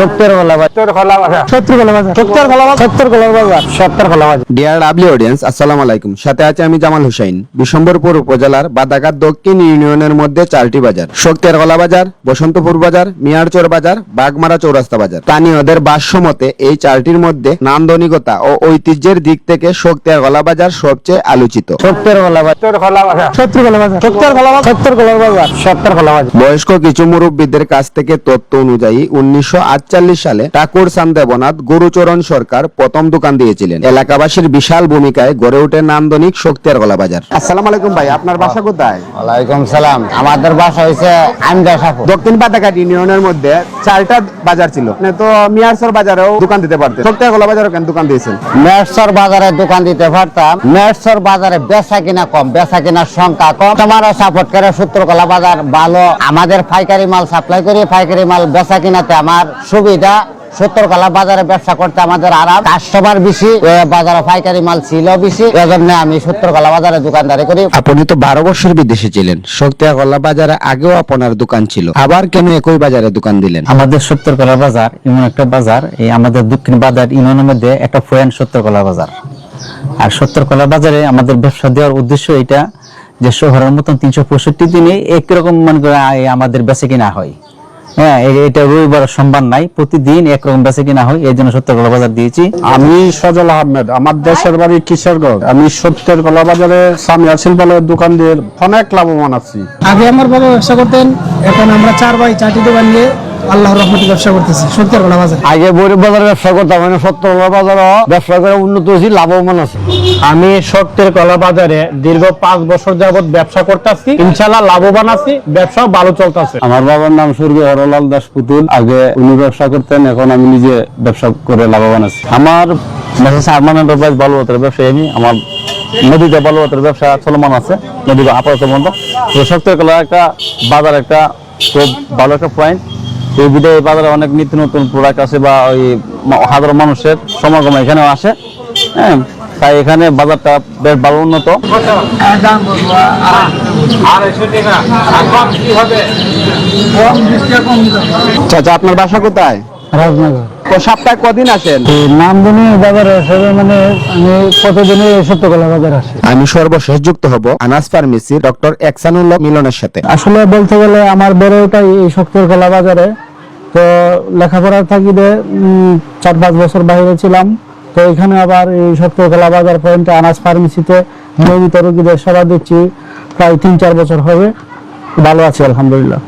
সত্তর কলা বাজার সত্তর খোলা বাজার সত্তর কলা বাজার সত্তর কলা বাজার সত্তর কলা বাজার সত্তর খোলা বাজার ডিয়ার লাভলি অডিয়েন্স আসসালামু আলাইকুম সাথে আছে আমি জামাল হুসাইন বিশম্বরপুর উপজেলার বাদাঘাট দক্ষিণ ইউনিয়নের মধ্যে চারটি বাজার বাজার বসন্তপুর বাজার মিয়ারচর বাজার বাগমারা চৌরাস্তা বাজার স্থানীয়দের ভাষ্যমতে এই চারটির মধ্যে নান্দনিকতা ও ঐতিহ্যের দিক থেকে শক্তেরগলা বাজার সবচেয়ে আলোচিত সত্তর কলা বাজার সত্তর খোলা বাজার সত্তর সত্তর সত্তর খোলা বাজার বয়স্ক কিছু মুরব্বীদের কাছ থেকে তথ্য অনুযায়ী উনিশশো সালে ঠাকুর সান দেবনাথ গুরুচরণ সরকার প্রথম দোকান দিয়েছিলেন। এলাকাবাসীর বিশাল ভূমিকায় গড়ে ওঠে নান্দনিক শক্তিয়ার গলা বাজার। আসসালামু আলাইকুম ভাই আপনার বাসা কোথায়? ওয়ালাইকুম সালাম। আমাদের বাসা হয়েছে দক্ষিণ বাদাঘাট ইউনিয়নের মধ্যে চারটা বাজার ছিল। তো মিয়ারসর বাজারেও দোকান দিতে পারতেন। শক্তিয়ার গলা বাজারও কেন দোকান দিয়েছেন? মেটসর বাজারে দোকান দিতে পারতাম। মেটসর বাজারে বেচা কিনা কম বেচা কিনার সংখ্যা কম। তোমারও সাপোর্ট করে সত্তর কলা বাজার ভালো। আমাদের পাইকারি মাল সাপ্লাই করি পাইকারি মাল বেচা কিনাতে আমার সুবিধা সত্তর কলা বাজারে ব্যবসা করতে আমাদের আরাম। কাস্টমার বেশি বাজারে পাইকারি মাল ছিল বেশি। এজন্য আমি সত্তর কলা বাজারে দোকানদারি করি। আপনি তো বারো বছর বিদেশে ছিলেন। গলা বাজারে আগেও আপনার দোকান ছিল। আবার কেন একই বাজারে দোকান দিলেন? আমাদের সত্তরকলা বাজার এমন একটা বাজার এই আমাদের দক্ষিণ বাজার ইউনিয়নের মধ্যে একটা পয়েন্ট সত্তরকলা বাজার। আর সত্তরকলা বাজারে আমাদের ব্যবসা দেওয়ার উদ্দেশ্য এটা যে শহরের মতন তিনশো পঁয়ষট্টি দিনে একরকম মনে করে আমাদের বেচে কিনা হয়। হ্যাঁ এটা রবিবার সোমবার নাই প্রতিদিন একরকম বেচে কিনা হয় এই জন্য সত্তরকলা বাজার দিয়েছি। আমি সজল আহমেদ আমার দেশের বাড়ি কিশোরগঞ্জ। আমি সত্যের কলা বাজারে সামিয়া শিল্পালয়ের দোকান দিয়ে অনেক লাভবান আছি। আগে আমার বাবা ব্যবসা করতেন এখন আমরা চার ভাই চারটি দোকান নিয়ে আল্লাহর রহমতে ব্যবসা করতেছি। সত্যের বলা বাজার আগে বৈরব বাজারে ব্যবসা করতাম মানে সত্তর কলা বাজারও ব্যবসা করে উন্নত হয়েছি লাভবান আছে। আমি সত্যের কলা বাজারে দীর্ঘ পাঁচ বছর যাবত ব্যবসা করতেছি ইনশাল্লাহ লাভবান আছি ব্যবসা ভালো চলতেছে। আমার বাবার নাম স্বর্গীয় হরলাল দাস পুতুল। আগে উনি ব্যবসা করতেন এখন আমি নিজে ব্যবসা করে লাভবান আছি। আমার আরমান এন্টারপ্রাইজ ব্যবসায়ী আমি। আমার নদীতে বালুয়াতের ব্যবসা চলমান আছে নদী আপাতত বন্ধ। তো সত্যকলা একটা বাজার একটা খুব ভালো একটা পয়েন্ট এই বিদায় বাজারে অনেক নিত্য নতুন প্রোডাক্ট আছে বা ওই হাজারো মানুষের সমাগম এখানেও আসে। হ্যাঁ তাই এখানে বাজারটা বেশ ভালো উন্নত। চাচা আপনার বাসা কোথায়? রাজনগর। তো সপ্তাহে কদিন আসেন? নামদনি বাজারে হিসেবে মানে আমি প্রতিদিনই সত্যকলা বাজার আসি? আমি সর্বশেষ যুক্ত হব আনাস ফার্মেসি ডক্টর একসানুল্লাহ মিলনের সাথে। আসলে বলতে গেলে আমার বেড়ে ওঠাই এই শক্তির কলা বাজারে। তো লেখাপড়ার থাকিতে চার পাঁচ বছর বাইরে ছিলাম। তো এখানে আবার এই শক্তির কলা বাজার পয়েন্টে আনাস ফার্মেসিতে নিয়মিত রোগীদের সেবা দিচ্ছি। প্রায় তিন চার বছর হবে। ভালো আছি আলহামদুলিল্লাহ।